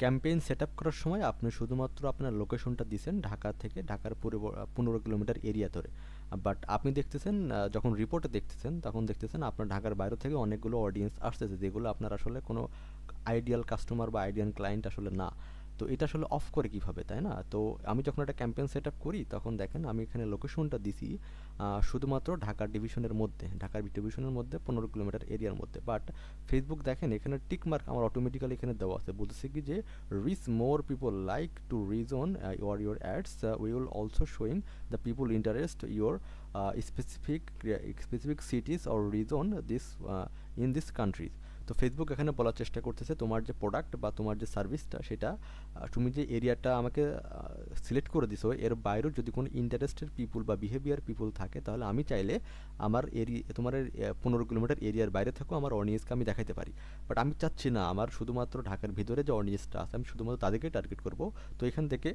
Campaign set করার সময় আপনি শুধুমাত্র আপনার লোকেশনটা দিয়েছেন ঢাকা থেকে ঢাকার পনেরো কিলোমিটার এরিয়া ধরে। বাট আপনি দেখতেছেন যখন রিপোর্টে দেখতেছেন, তখন দেখতেছেন আপনার ঢাকার বাইরে থেকে অনেকগুলো অডিয়েন্স আসতেছে যেগুলো আপনার আসলে কোনো আইডিয়াল কাস্টমার বা আইডিয়াল ক্লায়েন্ট আসলে না। তো এটা আসলে অফ করে কীভাবে, তাই না? তো আমি যখন একটা ক্যাম্পেইন সেট আপ করি, তখন দেখেন আমি এখানে লোকেশনটা দিছি শুধুমাত্র ঢাকার ডিভিশনের মধ্যে ঢাকার ডিভিশনের মধ্যে পনেরো কিলোমিটার এরিয়ার মধ্যে। বাট ফেসবুক দেখেন এখানে টিক মার্ক আমার অটোমেটিক্যালি এখানে দেওয়া আছে। বলতেছে কি যে reach more people like to reason your your ads we will also showing the people interest your specific specific cities or region this in this countries তো ফেসবুক এখানে বলার চেষ্টা করতেছে তোমার যে প্রোডাক্ট বা তোমার যে সার্ভিসটা সেটা তুমি যে এরিয়াটা আমাকে সিলেক্ট করে দিছো, এর বাইরেও যদি কোনো ইন্টারেস্টেড পিপুল বা বিহেভিয়ার পিপুল থাকে, তাহলে আমি চাইলে আমার এরিয়া তোমার পনেরো কিলোমিটার এরিয়ার বাইরে থেকেও আমার অডিয়েন্সকে আমি দেখাতে পারি। বাট আমি চাচ্ছি না, আমার শুধুমাত্র ঢাকার ভিতরে যে অডিয়েন্সটা আছে, আমি শুধুমাত্র তাদেরকে টার্গেট করব। তো এখান থেকে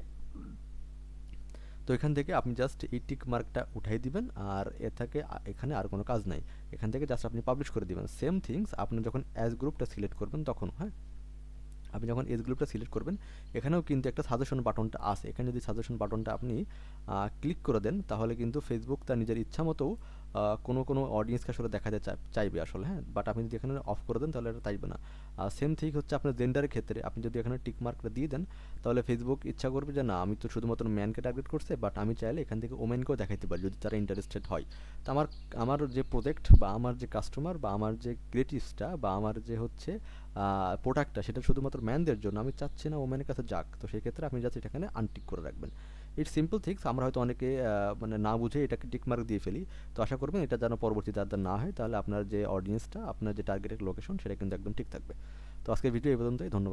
তো এখান থেকে আপনি জাস্ট এই টিক মার্কটা উঠাই দিবেন আর এ থেকে এখানে আর কোনো কাজ নাই। এখান থেকে জাস্ট আপনি পাবলিশ করে দিবেন। সেম থিংস আপনি যখন অ্যাজ গ্রুপটা সিলেক্ট করবেন তখন হ্যাঁ? আপনি যখন এজ গ্রুপটা সিলেক্ট করবেন, এখানেও কিন্তু একটা সাজেশন বাটনটা আছে। এখানে যদি সাজেশন বাটনটা আপনি ক্লিক করে দেন, তাহলে কিন্তু ফেসবুক তার নিজের ইচ্ছা মতো কোনো কোনো অডিয়েন্সকে আসলে দেখাতে চাই- চাইবে আসলে হ্যাঁ? বাট আপনি যদি এখানে অফ করে দেন তাহলে এটা চাইবে না। আর সেম ঠিক হচ্ছে আপনার জেন্ডারের ক্ষেত্রে। আপনি যদি এখানে টিক মার্কটা দিয়ে দেন, তাহলে ফেসবুক ইচ্ছা করবে যে, না, আমি তো শুধুমাত্র ম্যানকে টার্গেট করছে বাট আমি চাইলে এখান থেকে ওমেনকেও দেখাইতে পারি যদি তারা ইন্টারেস্টেড হয়। তো আমার আমার যে প্রোজেক্ট বা আমার যে কাস্টমার বা আমার যে ক্রিয়েটিভসটা বা আমার যে হচ্ছে প্রোডাক্টটা সেটা শুধুমাত্র ম্যানদের জন্য, আমি চাচ্ছি না ওমেনের কাছে যাক। তো সেক্ষেত্রে আপনি জাস্ট এখানে আনটিক করে রাখবেন। ইটস সিম্পল থিংস আমরা হয়তো অনেকে মানে না বুঝে এটাকে টিকমার্ক দিয়ে ফেলি। তো আশা করবেন এটা যেন পরবর্তীতে আর না হয়, তাহলে আপনার যে অডিয়েন্সটা আপনার যে টার্গেটের লোকেশন সেটা কিন্তু একদম ঠিক থাকবে। তো আজকের ভিডিও এই পর্যন্তই। ধন্যবাদ।